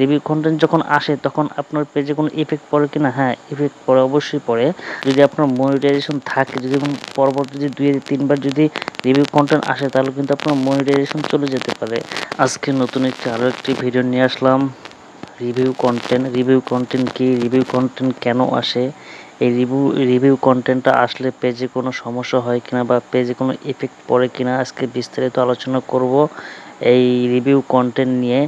Review content যখন আসে, তখন আপনার পেজে কোনো ইফেক্ট পড়ে কি না হ্যাঁ ইফেক্ট পড়ে, অবশ্যই পড়ে। যদি আপনার মনিটাইজেশন থাকে, যদি পরবর্তী যদি দুই তিনবার যদি রিভিউ কন্টেন্ট আসে, তাহলে কিন্তু আপনার মনিটাইজেশন চলে যেতে পারে। আজকে নতুন একটি আরও একটি ভিডিও নিয়ে আসলাম। রিভিউ কন্টেন্ট রিভিউ কন্টেন্ট কি? রিভিউ কন্টেন্ট কেন আসে? এই রিভিউ রিভিউ কন্টেন্টটা আসলে পেজে কোনো সমস্যা হয় কিনা বা পেজে কোনো ইফেক্ট পড়ে কিনা? আজকে বিস্তারিত আলোচনা করব। এই রিভিউ কন্টেন্ট নিয়ে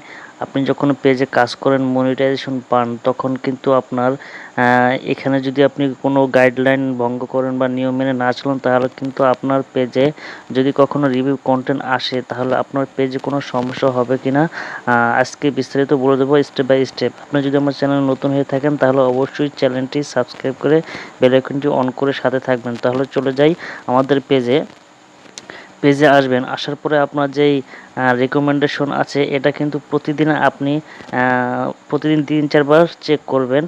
আপনি যখন পেজে কাজ করেন মনিটাইজেশন পান, তখন কিন্তু আপনার এখানে যদি আপনি কোনো গাইডলাইন ভঙ্গ করেন বা নিয়ম মেনে না চলেন, তাহলে কিন্তু আপনার পেজে যদি কখনো রিভিউ কন্টেন্ট আসে, তাহলে আপনার পেজে কোনো সমস্যা হবে কি না আজকে বিস্তারিত বলে দেবো স্টেপ বাই স্টেপ আপনি যদি আমার চ্যানেল নতুন হয়ে থাকেন, তাহলে অবশ্যই চ্যানেলটি সাবস্ক্রাইব করে বেলাইকনটি অন করে সাথে থাকবেন। তাহলে চলে যাই আমাদের পেজে। পেজে আসবেন, আসার পরে আপনার যেই রেকমেন্ডেশন আছে, এটা কিন্তু প্রতিদিন আপনি প্রতিদিন তিন চারবার চেক করবেন।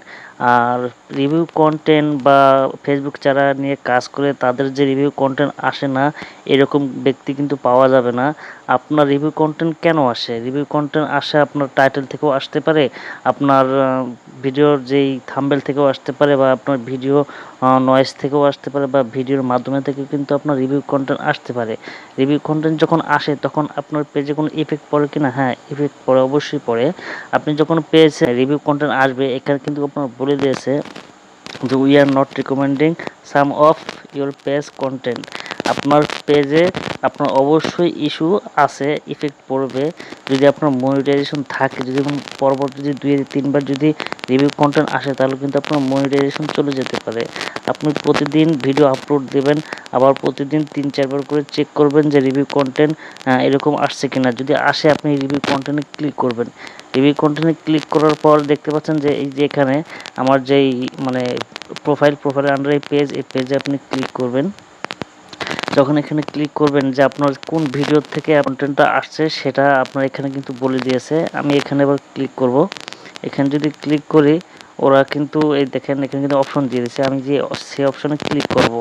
আর রিভিউ কন্টেন্ট বা ফেসবুক যারা নিয়ে কাজ করে, তাদের যে রিভিউ কন্টেন্ট আসে না, এরকম ব্যক্তি কিন্তু পাওয়া যাবে না। আপনার রিভিউ কন্টেন্ট কেন আসে? রিভিউ কন্টেন্ট আসে আপনার টাইটেল থেকেও আসতে পারে, আপনার ভিডিওর যেই থাম্বেল থেকেও আসতে পারে বা আপনার ভিডিও নয়েস থেকেও আসতে পারে বা ভিডিওর মাধ্যমে থেকে কিন্তু আপনার রিভিউ কন্টেন্ট আসতে পারে। রিভিউ কন্টেন্ট যখন আসে, তখন আপনার পেজে কোনো ইফেক্ট পড়ে কি না হ্যাঁ ইফেক্ট পড়ে, অবশ্যই পড়ে। আপনি যখন পেয়েছেন রিভিউ কন্টেন্ট আসবে, এখানে কিন্তু আপনার বলে দিয়েছে যে we are not recommending some of your page content আপনার পেজে আপনার অবশ্যই ইস্যু আছে ইফেক্ট পড়বে। যদি আপনার মনিটাইজেশন থাকে, যদি পরবর্তী যদি দুই, তিনবার যদি রিভিউ কন্টেন্ট আসে, তাহলে কিন্তু আপনার মনিটাইজেশন চলে যেতে পারে। আপনি প্রতিদিন ভিডিও আপলোড দেবেন, আবার প্রতিদিন তিন, চারবার করে চেক করবেন যে রিভিউ কন্টেন্ট এরকম আসছে কিনা। যদি আসে, আপনি রিভিউ কন্টেন্টে ক্লিক করবেন। রিভিউ কন্টেন্টে ক্লিক করার পর দেখতে পাচ্ছেন যে, এই যে এখানে আমার যেই মানে প্রোফাইল প্রোফাইলের আন্ডার পেজ এই পেজে আপনি ক্লিক করবেন। যখন এখানে ক্লিক করবেন যে আপনার কোন ভিডিও থেকে কন্টেন্টটা আসছে, সেটা আপনার এখানে কিন্তু বলে দিয়েছে। আমি এখানে এবার ক্লিক করব। এখানে যদি ক্লিক করি, ওরা কিন্তু এই দেখেন, এখানে কিন্তু অপশন দিয়ে দিয়েছে। আমি যে সে অপশনে ক্লিক করব,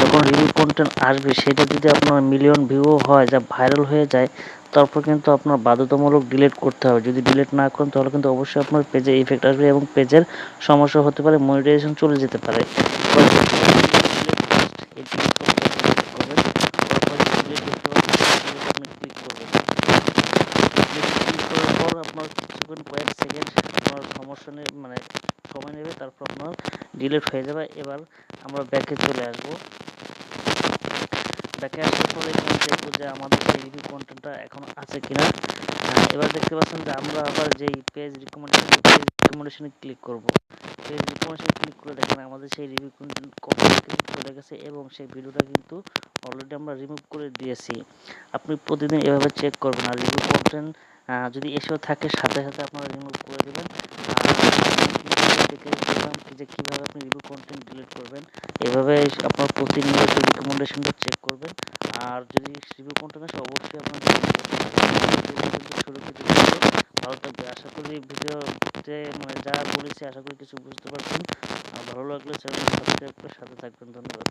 যখন রিভিউ কন্টেন্ট আসবে, সেটা যদি আপনার মিলিয়ন ভিউ হয়, যা ভাইরাল হয়ে যায়, তারপর কিন্তু আপনার বাধ্যতামূলক ডিলিট করতে হবে। যদি ডিলিট না করেন, তাহলে কিন্তু অবশ্যই আপনার পেজে ইফেক্ট আসবে এবং পেজের সমস্যা হতে পারে মনিটাইজেশন চলে যেতে পারে। আপনার সমস্যা মানে সময় নেবে, তারপর আপনার ডিলিট হয়ে যাবে। এবার আমরা ব্যাকে চলে আসব। ব্যাকে আসার পরে এখানে দেখব যে আমাদের সেই রিভিউ কন্টেন্টটা এখন আছে কিনা। এবার দেখতে পাচ্ছেন যে আমরা আবার যেই পেজ রিকমেন্ডেশন পেজ রিকমেন্ডেশনে ক্লিক করব। পেজ রিকমেন্ডেশন ক্লিক করে দেখেন আমাদের সেই রিভিউ কন্টেন্ট কন্টেন্ট চলে গেছে এবং সেই ভিডিওটা কিন্তু অলরেডি আমরা রিমুভ করে দিয়েছি। আপনি প্রতিদিন এভাবে চেক করবেন। আর রিভিউ কন্টেন্ট যদি এসেও থাকে, সাথে সাথে আপনারা রিমুভ করে দেবেন। যে কীভাবে আপনি রিভিউ কন্টেন্ট ডিলিট করবেন, এভাবে আপনার প্রতিনিয়ত রিকমেন্ডেশনটা চেক করবেন। আর যদি রিভিউ কন্টেন্ট আসে, অবশ্যই আপনার ভালো থাকবে। আশা করি ভিডিওতে মানে যা বলেছি, আশা করি কিছু বুঝতে পারবেন ভালো লাগলে চ্যানেল সাবস্ক্রাইব করে সাথে থাকবেন। ধন্যবাদ।